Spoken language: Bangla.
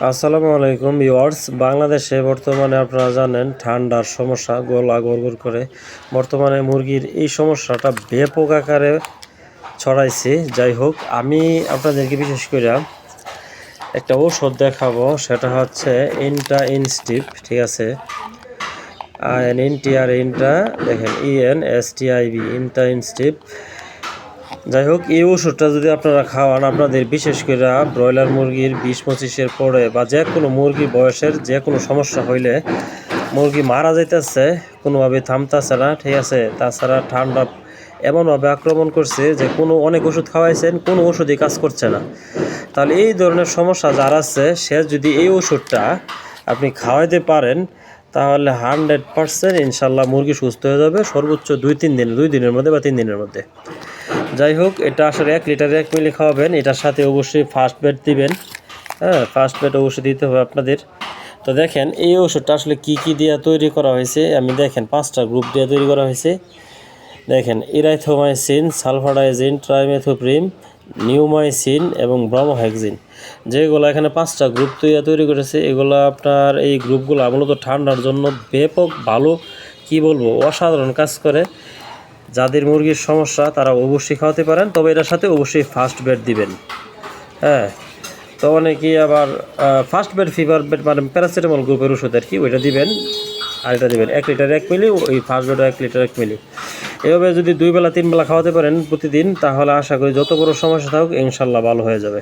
আসসালামু আলাইকুম ভিউয়ার্স, বাংলাদেশে বর্তমানে আপনারা জানেন ঠান্ডার সমস্যা, গলা গড়গড় করে। বর্তমানে মুরগির এই সমস্যাটা ব্যাপক আকারে ছড়াইছে। যাই হোক, আমি আপনাদেরকে বিশেষ করে একটা ঔষধ দেখাবো, সেটা হচ্ছে ইনটা ইনস্টিপ, ঠিক আছে? আইএন ইনটি আর ইনটা দেখেন E N S, T I B ইনটা ইনস্টিপ। যাই হোক এই ওষুধটা যদি আপনারা খাওয়ান, আপনাদের বিশেষ করে ব্রয়লার মুরগির বিশ পঁচিশের পরে বা যে কোনো মুরগি বয়সের যে কোনো সমস্যা হইলে মুরগি মারা যাইতেছে, কোনোভাবে থামতেছে না, ঠিক আছে? তাছাড়া ঠান্ডা এমনভাবে আক্রমণ করছে যে কোনো অনেক ওষুধ খাওয়াইছেন, কোনো ওষুধই কাজ করছে না। তাহলে এই ধরনের সমস্যা যার আছে, সে যদি এই ওষুধটা আপনি খাওয়াইতে পারেন, তাহলে হান্ড্রেড পার্সেন্ট ইনশাল্লাহ মুরগি সুস্থ হয়ে যাবে সর্বোচ্চ দুই তিন দিন, দুই দিনের মধ্যে বা তিন দিনের মধ্যে। যাই হোক, এটা আসলে এক লিটারে এক মিলি খাওয়াবেন। এটার সাথে অবশ্যই ফার্স্ট বেড দিবেন। হ্যাঁ ফার্স্ট বেড অবশ্যই দিতে হবে আপনাদের। তো দেখেন, এই ওষুধটা আসলে কি কি দিয়ে তৈরি করা হয়েছে? আমি দেখেন, পাঁচটা গ্রুপ দিয়ে তৈরি করা হয়েছে। দেখেন ইরাইথোমাইসিন সালফাডাইজিন ট্রাইমেথোপ্রিম নিউমাইসিন এবং ব্রমোহেক্সিন যেগুলো এখানে পাঁচটা গ্রুপ তৈরি তৈরি করেছে, এগুলো আপনার এই গ্রুপগুলো মূলত ঠান্ডার জন্য ব্যাপক ভালো, কি বলব, অসাধারণ কাজ করে। যাদের মুরগির সমস্যা তারা অবশ্যই খাওয়াতে পারেন, তবে এটার সাথে অবশ্যই ফার্স্ট বেড দিবেন। হ্যাঁ তো অনেকেই আবার ফার্স্ট বেড ফিভার বেড মানে প্যারাসিটামল গ্রুপের ওষুধ আর কি, ওইটা দিবেন, আর এটা দিবেন। এক লিটার এক মিলি ওই ফার্স্ট বেড এক লিটার এক মিলি এভাবে যদি দুই বেলা, তিন বেলা খাওয়াতে পারেন প্রতিদিন, তাহলে আশা করি যত বড় সমস্যা থাকুক, ইনশাল্লাহ ভালো হয়ে যাবে।